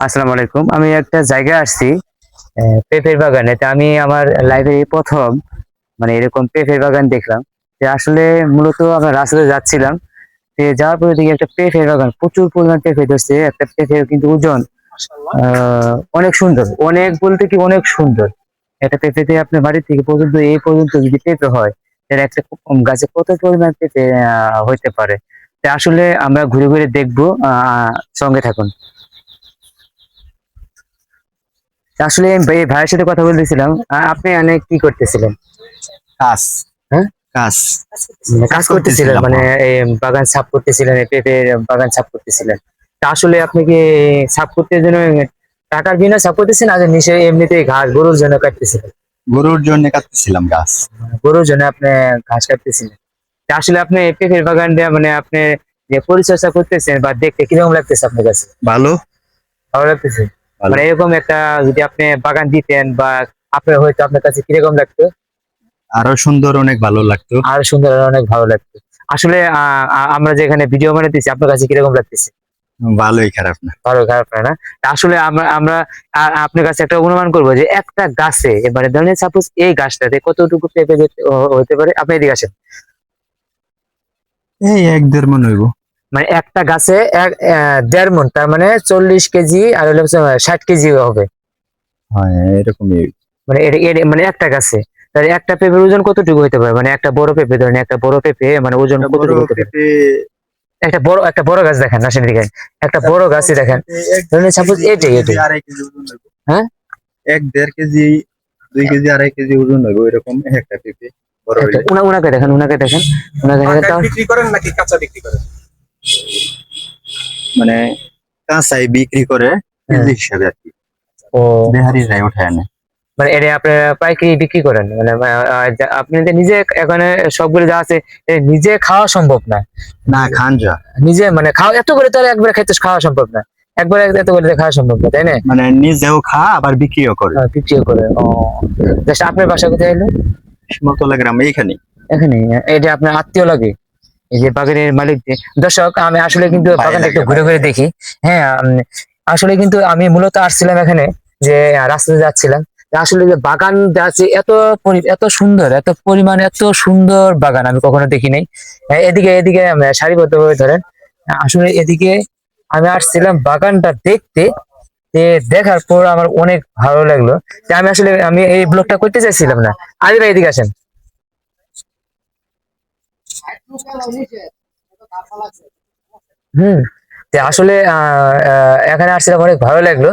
আসসালামু আলাইকুম। আমি একটা জায়গায় আসছি পেঁপের বাগানে। তা আমি আমার লাইব্রেরি প্রথম মানে এরকম পেঁপের বাগান দেখলাম। যে আসলে মূলত আমরা রাস্তাতে যাচ্ছিলাম। যাওয়ার পরে দেখি একটা পেঁপের বাগান, প্রচুর পরিমাণ পেঁপে ধরছে। একটা পেঁপের কিন্তু ওজন অনেক সুন্দর। অনেক বলতে কি অনেক সুন্দর। একটা পেঁপেতে আপনার বাড়ি থেকে পর্যন্ত, এই পর্যন্ত যদি পেঁপে হয় একটা গাছে কত পরিমাণ পেঁপে হইতে পারে? আসলে আমরা ঘুরে ঘুরে দেখব সঙ্গে থাকুন। আসলে আমি ভাই- ভাইয়ের সাথে কথা বলতেছিলাম। আপনি অনেক কি করতেছিলেন? কাজ। হ্যাঁ? কাজ। মানে কাজ করতেছিলেন মানে বাগান সাফ করতেছিলেন পেঁপের বাগান সাফ করতেছিলেন। তা আসলে আপনি কি সাফ করতে জন্য টাকার বিনা সাফ করতেছেন আগে নিচে এমনিতেই ঘাস গরুর জন্য কাটতেছিলেন? গরুর জন্য কাটতেছিলাম গাছ। গরুর জন্য আপনি ঘাস কাটতেছিলেন। তা আসলে আপনি পেঁপের বাগানটা মানে আপনি যে পরিচর্যা করতেছেন বা দেখতে কীরকম লাগতেছে আপনার কাছে? ভালো। ভালো লাগতেছে। মানে এরকম একটা যদি আপনি বাগান দিতেন বা আপনার হয়তো আপনার কাছে কীরকম লাগতো? আরও সুন্দর অনেক ভালো লাগতো। আর সুন্দর আর অনেক ভালো লাগতো। আসলে আমরা যেখানে ভিডিও বানাতেছি আপনার কাছে কীরকম লাগতেছে? ভালোই খারাপ না। ভালো খারাপ না আসলে আমরা আমরা আপনার কাছে একটা অনুমান করব যে একটা গাছে এবারে ধরেন সাপোজ এই গাছটাতে কতটুকু পেঁপে যেতে- হতে পারে? আপনি এদিকে আসেন। এই এক দেড় মন হইব। মানে একটা গাছে দেড় মন তার মানে চল্লিশ কেজি আর হলো ষাট কেজি হবে। হ্যাঁ এরকমই। মানে মানে একটা গাছে। তাহলে একটা পেঁপের ওজন কতটুকু হতে পারে? মানে একটা বড় পেঁপে ধরেন একটা বড় পেঁপে মানে ওজন কতটুকু হতে পারে? একটা বড় একটা বড় গাছ দেখেন আসেন দিকে একটা বড় গাছই দেখেন। ধরেন সাপোজ এটাই এটাই হ্যাঁ? এক দেড় কেজি দুই কেজি আড়াই কেজি ওজন হইব এরকম একটা পেঁপে উনাকে দেখেন উনাকে দেখেন উনাকে দেখেন। বিক্রি করেন নাকি কাঁচা বিক্রি করেন? মানে কাঁচাই বিক্রি করে কেজি হিসাবে আর কি। ও। বেহারি যায় উঠায় আনে। মানে এটা আপনারা পাইকারি বিক্রি করেন? মানে আপনি নিজে এখানে সবগুলো যা আছে নিজে খাওয়া সম্ভব না? না খান যা। নিজে মানে খাওয়া এত করে তো একবারে খেতে খাওয়া সম্ভব না। একবারে এত করে খাওয়া সম্ভব না তাই না? মানে নিজেও খা আবার বিক্রিও করে। বিক্রিও করে ও। আপনার বাসা কোথায় এলো? মতলা গ্রামে এইখানে এখানে এটা আপনার আত্মীয় লাগে? এই যে বাগানের মালিক যে দর্শক আমি আসলে কিন্তু বাগানটা একটু ঘুরে ঘুরে দেখি। হ্যাঁ আসলে কিন্তু আমি মূলত আসছিলাম এখানে যে রাস্তাতে যাচ্ছিলাম। আসলে যে বাগান আছে এত এত সুন্দর এত পরিমাণ এত সুন্দর বাগান আমি কখনো দেখি নাই। হ্যাঁ, এদিকে এদিকে আহ, সারিবদ্ধভাবে ধরেন আসলে এদিকে আমি আসছিলাম বাগানটা দেখতে। দেখার পর আমার অনেক ভালো লাগল। যে আমি আসলে আমি এই ব্লগটা করতে চাইছিলাম না। আগে ভাই এদিকে আসেন। হুম। আসলে এখানে আসছিলাম অনেক ভালো লাগল।